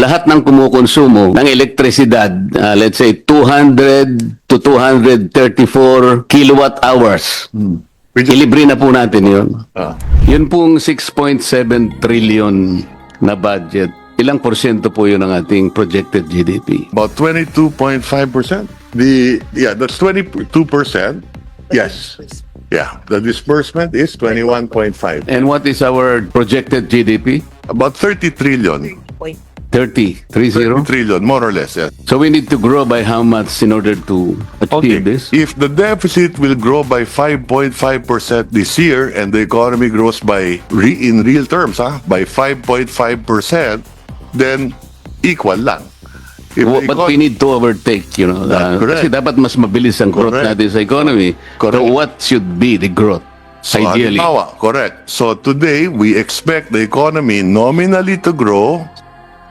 lahat ng kumukonsumo ng elektrisidad, uh, let's say 200 to 234 kilowatt hours. Which is, Ilibre na po natin yun. ah, Yun pong 6.7 trillion na budget. Ilang porsyento po yun ng ating projected GDP? about 22.5%. The, yeah, that's 22%. Yes. Yeah, the disbursement is 21.5. And what is our projected GDP? About 30 trillion. 30, 30 30? trillion, more or less, yes. So we need to grow by how much in order to achieve this? If the deficit will grow by 5.5% this year and the economy grows by, re, in real terms, ah, by 5.5%, then equal lang. If Well, But we need to overtake, you know. Uh, correct. kasi dapat mas mabilis ang growth Correct. natin sa economy. Correct. So what should be the growth? So, ideally. halimbawa, correct. So today, we expect the economy nominally to grow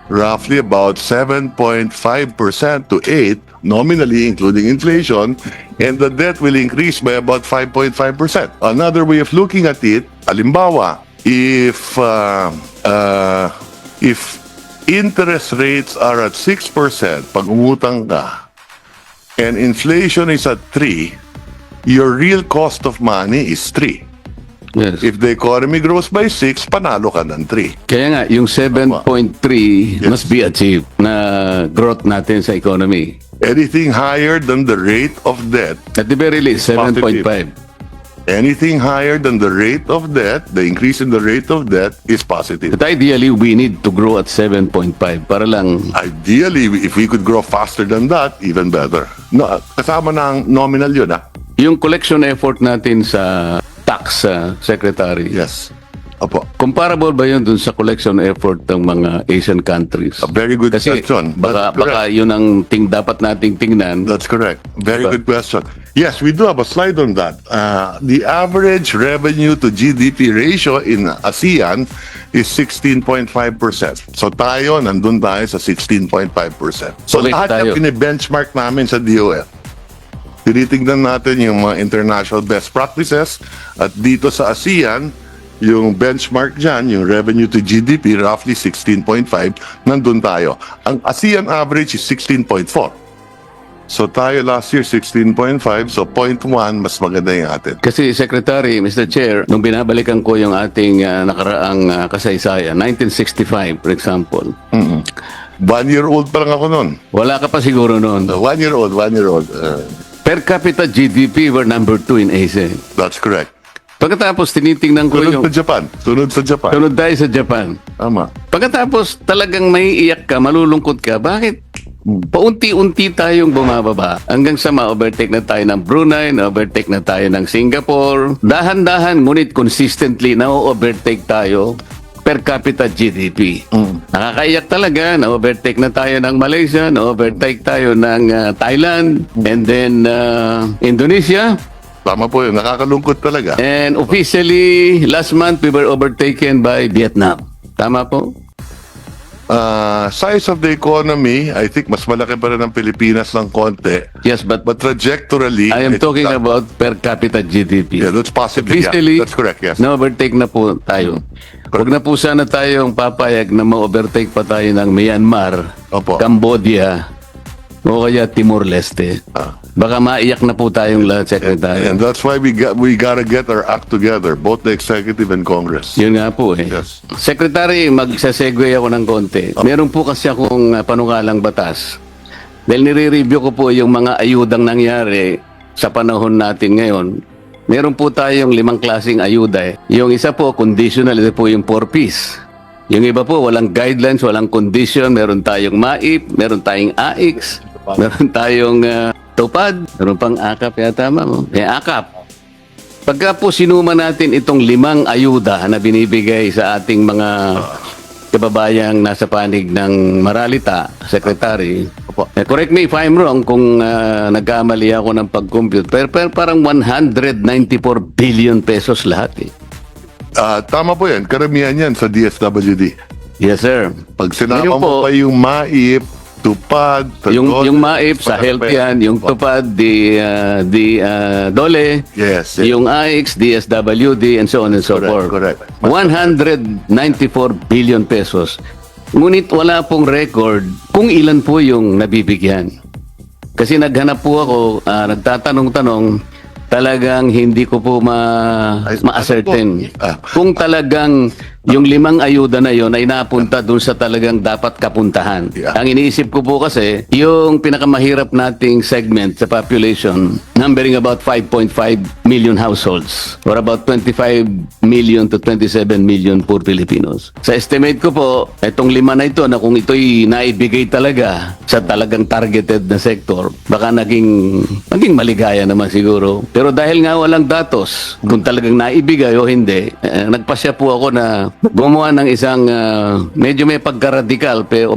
roughly about 7.5% to 8 nominally including inflation and the debt will increase by about 5.5%. Another way of looking at it, halimbawa, if uh, uh, if interest rates are at 6% pag umutang ka and inflation is at 3, your real cost of money is 3. Yes. If the economy grows by 6, panalo ka ng 3. Kaya nga, yung 7.3 Yes. must be achieved na growth natin sa economy. Anything higher than the rate of debt, At the very least, Positive. 7.5. anything higher than the rate of debt, the increase in the rate of debt is positive. But ideally, we need to grow at 7.5 para lang Ideally, if we could grow faster than that, even better. No, kasama ng nominal yun, ah. yung collection effort natin sa tax uh, secretary. Yes. Opo. Comparable ba yun dun sa collection effort ng mga Asian countries? A very good Kasi question. baka, baka yun ang ting dapat nating tingnan. That's correct. Very Diba? good question. Yes, we do have a slide on that. Uh, the average revenue to GDP ratio in ASEAN is 16.5%. So tayo, nandun tayo sa 16.5%. So Correct lahat tayo. yung benchmark namin sa DOF. Tinitingnan natin yung mga international best practices at dito sa ASEAN, yung benchmark dyan, yung revenue to GDP, roughly 16.5, nandun tayo. Ang ASEAN average is 16.4. So tayo last year 16.5, so 0.1 mas maganda yung atin. Kasi Secretary, Mr. Chair, nung binabalikan ko yung ating uh, nakaraang uh, kasaysayan, 1965 for example, One year old pa lang ako noon. wala ka pa siguro noon. Uh, one year old, one year old. Uh, Per capita GDP, we're number two in Asia. that's correct. Pagkatapos tinitingnan ko Sunod yung... sa Japan. Sunod sa Japan. Sunod tayo sa Japan. Tama. Pagkatapos talagang may iyak ka, malulungkot ka, bakit paunti-unti tayong bumababa hanggang sa ma-overtake na tayo ng Brunei, na-overtake na tayo ng Singapore. Dahan-dahan, ngunit consistently na-overtake tayo per capita GDP. Nakakaiyak talaga, na-overtake na tayo ng Malaysia, na-overtake tayo ng uh, Thailand, and then uh, Indonesia. Tama po yun. Nakakalungkot talaga. And officially, last month, we were overtaken by Vietnam. Tama po? Uh, size of the economy, I think mas malaki pa rin ang Pilipinas ng konti. Yes, but But trajectorily, I am talking not- about per capita GDP. Yeah, that's possibly, yeah. That's correct, yes. na-overtake na po tayo. Huwag na po sana tayong papayag na ma-overtake pa tayo ng Myanmar, Opo. Cambodia, o kaya Timor-Leste. Ah. Baka maiyak na po tayong lahat, Secretary. And that's why we got we gotta get our act together, both the executive and Congress. Yun nga po eh. Yes. Secretary, magsasegue ako ng konti. Meron po kasi akong uh, panukalang batas. Dahil nire-review ko po yung mga ayudang nangyari sa panahon natin ngayon. Meron po tayong limang klaseng ayuda eh. Yung isa po, conditional, ito po yung 4Ps. Yung iba po, walang guidelines, walang condition. Meron tayong MAIP, meron tayong AIX, meron tayong uh, TUPAD, meron pang AKAP yata, ma'am. Eh, AKAP. Pagka po sinuma natin itong limang ayuda na binibigay sa ating mga kababayang nasa panig ng Maralita, Secretary, eh, correct me if I'm wrong kung ah, nagkamali ako ng pag-compute, pero, pero parang 194 billion pesos lahat eh. Ah, tama po yan. Karamihan yan sa DSWD. Yes, sir. Pag sinama Ngayon po, mo pa yung MAIP, TUPAD, yung, Tagol, yung MAIP sa health yan, yung TUPAD, di, ah, di ah, DOLE, Yes. yes. yung AIX, DSWD, and so on and so Correct, forth. correct. 194 billion pesos. Ngunit wala pong record kung ilan po yung nabibigyan. Kasi naghanap po ako, ah, nagtatanong-tanong, talagang hindi ko po ma, ma-ascertain. Ah. Kung talagang yung limang ayuda na yon ay napunta dun sa talagang dapat kapuntahan. Yeah. Ang iniisip ko po kasi, yung pinakamahirap nating segment sa population, numbering about 5.5 million households or about 25 million to 27 million poor Filipinos. Sa estimate ko po, itong lima na ito na kung ito'y naibigay talaga sa talagang targeted na sector, baka naging, naging maligaya naman siguro. Pero dahil nga walang datos kung talagang naibigay o hindi, eh, nagpasya po ako na gumawa ng isang ah, medyo may pagka-radical pero,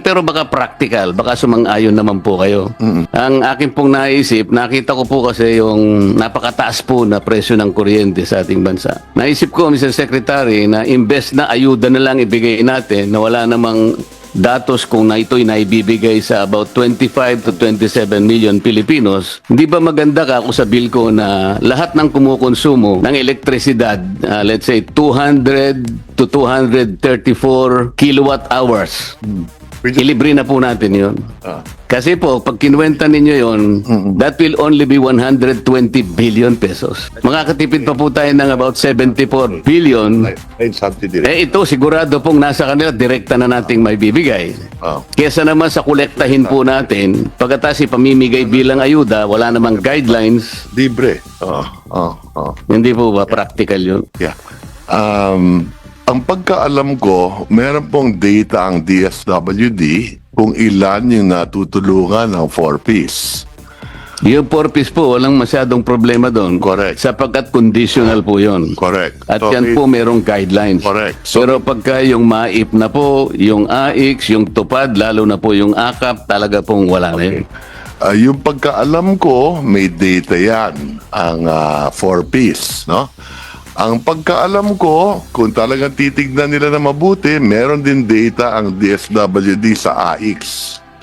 pero baka practical, baka sumang-ayon naman po kayo. Ang akin pong naisip, nakita ko po kasi yung napakataas po na presyo ng kuryente sa ating bansa. Naisip ko, Mr. Secretary, na imbes na ayuda na lang ibigay natin na wala namang datos kung na ito'y naibibigay sa about 25 to 27 million Pilipinos, hindi ba maganda ka kung sa bill ko na lahat ng kumukonsumo ng elektrisidad, ah, let's say 200 to 234 kilowatt hours, ilibre na po natin yun. Ah. Kasi po, pag kinuwenta ninyo yon, that will only be 120 billion pesos. Makakatipid pa po tayo ng about 74 billion. Eh ito, sigurado pong nasa kanila, direkta na nating may bibigay. Ah. Kesa naman sa kolektahin po natin, pagkatapos ipamimigay bilang ayuda, wala namang guidelines, Libre. Oo. Oo. Oo. hindi po ba practical yun? Yeah. Um, ang pagkaalam ko, meron pong data ang DSWD kung ilan yung natutulungan ng 4Ps. Yung purpose po, walang masyadong problema doon. Correct. Sapagkat conditional po yun. Correct. At So, yan po merong guidelines. Correct. So- Pero pagka yung MAIP na po, yung AIX, yung tupad, lalo na po yung AKAP, talaga pong wala na yun. Ah, yung pagkaalam ko, may data yan, ang 4Ps, no? Ang pagkaalam ko, kung talagang titignan nila na mabuti, meron din data ang DSWD sa AX.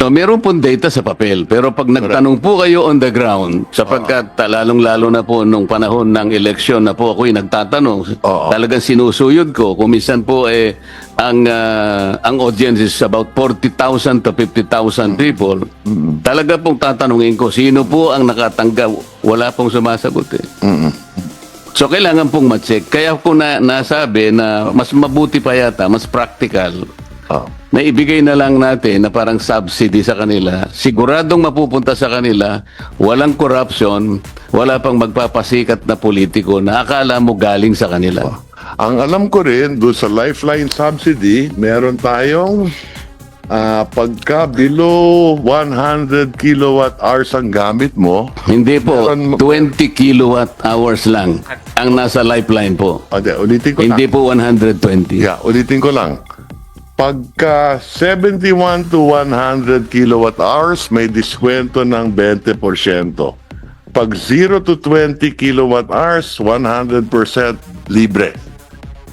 So, meron pong data sa papel. Pero pag nagtanong po kayo on the ground, sapagkat Ah. lalong-lalo na po nung panahon ng eleksyon na po ako'y nagtatanong, Oo. talagang sinusuyod ko. Kung minsan po eh, ang, ah, ang audience is about 40,000 to 50,000 people, talaga pong tatanungin ko, sino po ang nakatanggap? Wala pong sumasagot eh. So kailangan pong ma-check. Kaya ko na nasabi na mas mabuti pa yata, mas practical Ah. na ibigay na lang natin na parang subsidy sa kanila. Siguradong mapupunta sa kanila, walang corruption, wala pang magpapasikat na politiko na akala mo galing sa kanila. Ang alam ko rin, doon sa Lifeline Subsidy, meron tayong ah, pagka below 100 kilowatt hours ang gamit mo, Hindi po, Meron mo- 20 kilowatt hours lang ang nasa lifeline po. Ade, ulitin ko Hindi lang. po 120. Yeah, ulitin ko lang. Pagka 71 to 100 kilowatt hours, may diskwento ng 20%. Pag 0 to 20 kilowatt hours, 100% libre.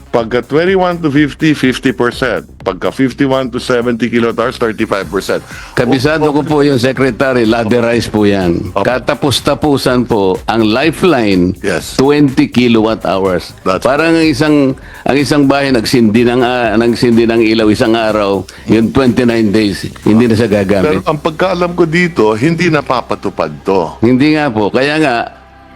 Pagka 21 to 50, 50%. Pagka 51 to 70 kilowatt hours, 35%. Kabisado ko po yung secretary, laderize po yan. Katapos-tapusan po, ang lifeline, Yes. 20 kilowatt hours. That's- Parang ang isang ang isang bahay nagsindi ng ah, nagsindi ng ilaw isang araw, yung 29 days, hindi na siya Pero gagamit. ang pagkaalam ko dito, hindi napapatupad to. Hindi nga po. Kaya nga,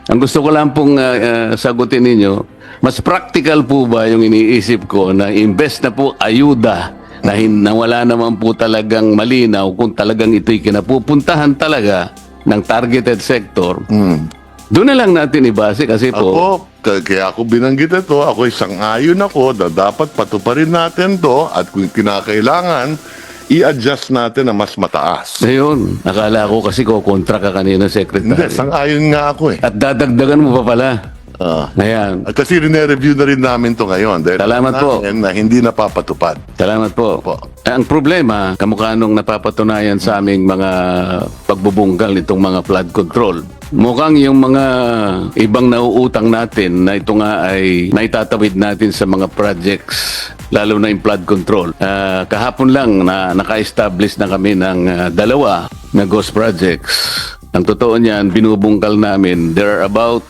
ang gusto ko lang pong ah, ah, sagutin ninyo, mas practical po ba yung iniisip ko na imbes na po ayuda na, hin- na wala naman po talagang malinaw kung talagang ito'y kinapupuntahan talaga ng targeted sector, Hmm. doon na lang natin ibase kasi po, Ako, kaya ako binanggit ito, ako isang ayon ako na dapat patuparin natin to at kung kinakailangan, i-adjust natin na mas mataas. ayun, nakala ko kasi ko kontra ka kanina, Hindi, Secretary. sang-ayon nga ako eh. At dadagdagan mo pa pala. Ah. Ayan. At kasi rine-review na rin namin to ngayon dahil Salamat po. na hindi napapatupad. Salamat po. Opo. Eh, Ang problema, kamukha nung napapatunayan sa aming mga pagbubunggal nitong mga flood control. Mukhang yung mga ibang nauutang natin na ito nga ay naitatawid natin sa mga projects, lalo na yung flood control. Ah, kahapon lang na naka-establish na kami ng ah, dalawa na ghost projects. Ang totoo niyan, binubungkal namin, there are about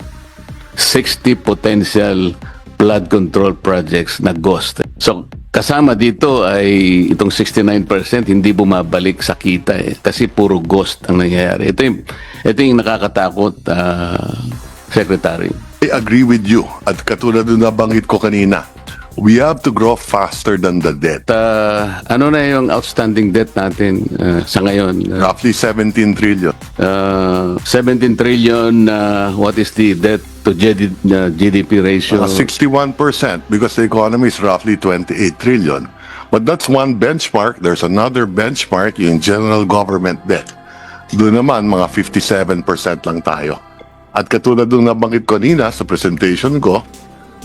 60 potential flood control projects na ghost. So, kasama dito ay itong 69% hindi bumabalik sa kita eh. Kasi puro ghost ang nangyayari. Ito yung, ito yung nakakatakot, ah, Secretary. I agree with you. At katulad ng nabanggit ko kanina, we have to grow faster than the debt. Ah, ano na yung outstanding debt natin ah, sa ngayon? Ah, Roughly 17 trillion. uh, 17 trillion, uh, what is the debt to GD, uh, GDP ratio? Uh, 61% because the economy is roughly 28 trillion. But that's one benchmark. There's another benchmark, yung general government debt. Doon naman, mga 57% lang tayo. At katulad ng nabanggit ko kanina sa presentation ko,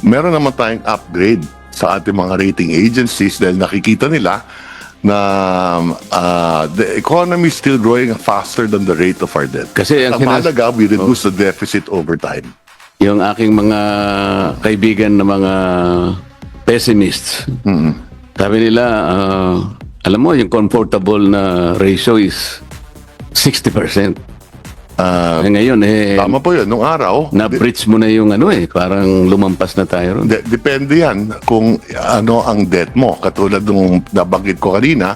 meron naman tayong upgrade sa ating mga rating agencies dahil nakikita nila na uh, the economy is still growing faster than the rate of our debt. Kasi ang ang mahalaga, we reduce the deficit over time. yung aking mga kaibigan na mga pessimists. Sabi nila, ah, alam mo, yung comfortable na ratio is 60%. Ah, Eh, ngayon, eh, Tama po yun. Nung araw, na-breach mo na yung ano eh, parang lumampas na tayo ron. de- depende yan kung ano ang debt mo. Katulad nung nabanggit ko kanina,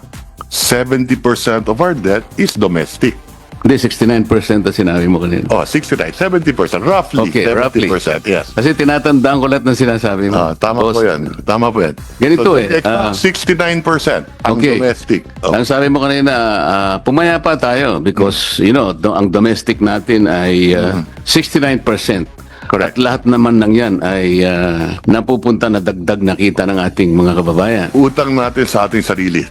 70% of our debt is domestic. Hindi, 69% na sinabi mo kanina. Oh, 69, 70%. Roughly, Okay, 70%. roughly. Yes. Kasi tinatandaan ko lahat ng sinasabi mo. Ah, tama po yan. Tama po yan. Ganito eh, the debt ah, 69% ang Okay. domestic. Oh. Ang sabi mo kanina, ah, pumaya pa tayo because, you know, do- ang domestic natin ay ah, 69%. Correct. At lahat naman ng yan ay ah, napupunta na dagdag na kita ng ating mga kababayan. Utang natin sa ating sarili.